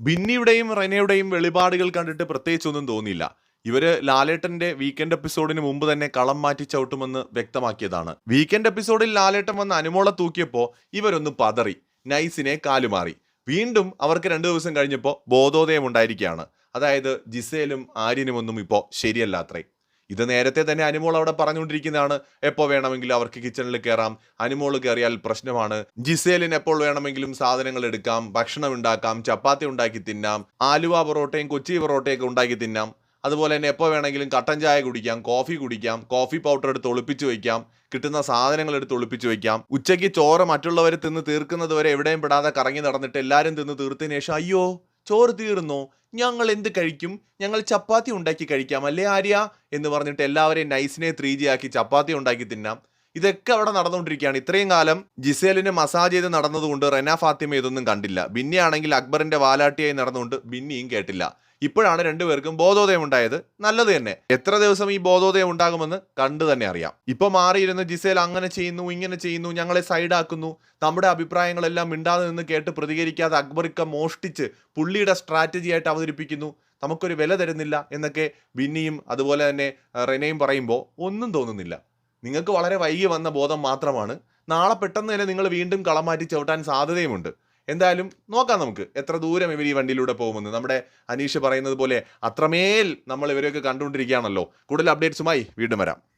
ബിന്നിയുടെയും റെനയുടെയും വെളിപാടുകൾ കണ്ടിട്ട് പ്രത്യേകിച്ചൊന്നും തോന്നിയില്ല. ഇവർ ലാലേട്ടന്റെ വീക്കെൻഡ് എപ്പിസോഡിന് മുമ്പ് തന്നെ കളം മാറ്റി ചവിട്ടുമെന്ന് വ്യക്തമാക്കിയതാണ്. വീക്കെൻഡ് എപ്പിസോഡിൽ ലാലേട്ടൻ വന്ന് അനുമോള തൂക്കിയപ്പോൾ ഇവരൊന്ന് പതറി. നൈസിനെ കാലുമാറി. വീണ്ടും അവർക്ക് രണ്ട് ദിവസം കഴിഞ്ഞപ്പോൾ ബോധോദയം ഉണ്ടായിരിക്കുകയാണ്. അതായത് ജിസേലും ആര്യനുമൊന്നും ഇപ്പോൾ ശരിയല്ലാത്രേ. ഇത് നേരത്തെ തന്നെ അനുമോൾ അവിടെ പറഞ്ഞുകൊണ്ടിരിക്കുന്നതാണ്. എപ്പോൾ വേണമെങ്കിലും അവർക്ക് കിച്ചണിൽ കയറാം അനുമോൾ കയറിയാൽ പ്രശ്നമാണ്. ജിസേലിന് എപ്പോൾ വേണമെങ്കിലും സാധനങ്ങൾ എടുക്കാം. ഭക്ഷണം ഉണ്ടാക്കാം. ചപ്പാത്തി ഉണ്ടാക്കി തിന്നാം. ആലുവ പൊറോട്ടയും കൊച്ചി പൊറോട്ടയൊക്കെ ഉണ്ടാക്കി തിന്നാം. അതുപോലെ തന്നെ എപ്പോൾ വേണമെങ്കിലും കട്ടൻ ചായ കുടിക്കാം. കോഫി കുടിക്കാം. കോഫി പൗഡർ എടുത്ത് ഒളിപ്പിച്ച് വയ്ക്കാം. കിട്ടുന്ന സാധനങ്ങൾ എടുത്ത് ഒളിപ്പിച്ച് വയ്ക്കാം. ഉച്ചയ്ക്ക് ചോറ് മറ്റുള്ളവർ തിന്ന് തീർക്കുന്നത് വരെ എവിടെയും പെടാതെ കറങ്ങി നടന്നിട്ട് എല്ലാവരും തിന്ന് തീർത്തതിന് ശേഷം അയ്യോ ചോറ് തീർന്നോ? ഞങ്ങൾ എന്ത് കഴിക്കും? ഞങ്ങൾ ചപ്പാത്തി ഉണ്ടാക്കി കഴിക്കാം അല്ലേ ആര്യ? എന്ന് പറഞ്ഞിട്ട് എല്ലാവരെയും നൈസിനെ ത്രീ ജി ആക്കി ചപ്പാത്തി ഉണ്ടാക്കി തിന്നാം. ഇതൊക്കെ അവിടെ നടന്നുകൊണ്ടിരിക്കുകയാണ്. ഇത്രയും കാലം ജിസേലിന് മസാജ് ചെയ്ത് നടന്നതുകൊണ്ട് റെന ഫാത്തിമ ഇതൊന്നും കണ്ടില്ല. ബിന്നി ആണെങ്കിൽ അക്ബറിന്റെ വാലാട്ടിയായി നടന്നുകൊണ്ട് ബിന്നിയും കേട്ടില്ല. ഇപ്പോഴാണ് രണ്ടുപേർക്കും ബോധോദയം ഉണ്ടായത്. നല്ലത് തന്നെ. എത്ര ദിവസം ഈ ബോധോദയം ഉണ്ടാകുമെന്ന് കണ്ടു തന്നെ അറിയാം. ഇപ്പൊ മാറിയിരുന്ന ജിസേൽ അങ്ങനെ ചെയ്യുന്നു ഇങ്ങനെ ചെയ്യുന്നു ഞങ്ങളെ സൈഡാക്കുന്നു. നമ്മുടെ അഭിപ്രായങ്ങളെല്ലാം മിണ്ടാതെ നിന്ന് കേട്ട് പ്രതികരിക്കാതെ അക്ബറിക്ക മോഷ്ടിച്ച് പുള്ളിയുടെ സ്ട്രാറ്റജി ആയിട്ട് അവതരിപ്പിക്കുന്നു. നമുക്കൊരു വില തരുന്നില്ല എന്നൊക്കെ ബിന്നിയും അതുപോലെ തന്നെ റെനയും പറയുമ്പോൾ ഒന്നും തോന്നുന്നില്ല. നിങ്ങൾക്ക് വളരെ വൈകി വന്ന ബോധം മാത്രമാണ്. നാളെ പെട്ടെന്ന് തന്നെ നിങ്ങൾ വീണ്ടും കളമാറ്റി ചവിട്ടാൻ സാധ്യതയുമുണ്ട്. എന്തായാലും നോക്കാം നമുക്ക് എത്ര ദൂരം ഇവർ ഈ വണ്ടിയിലൂടെ പോകുമെന്ന്. നമ്മുടെ അനീഷ് പറയുന്നത് പോലെ അത്രമേൽ നമ്മൾ ഇവരെയൊക്കെ കണ്ടുകൊണ്ടിരിക്കുകയാണല്ലോ. കൂടുതൽ അപ്ഡേറ്റ്സുമായി വീണ്ടും വരാം.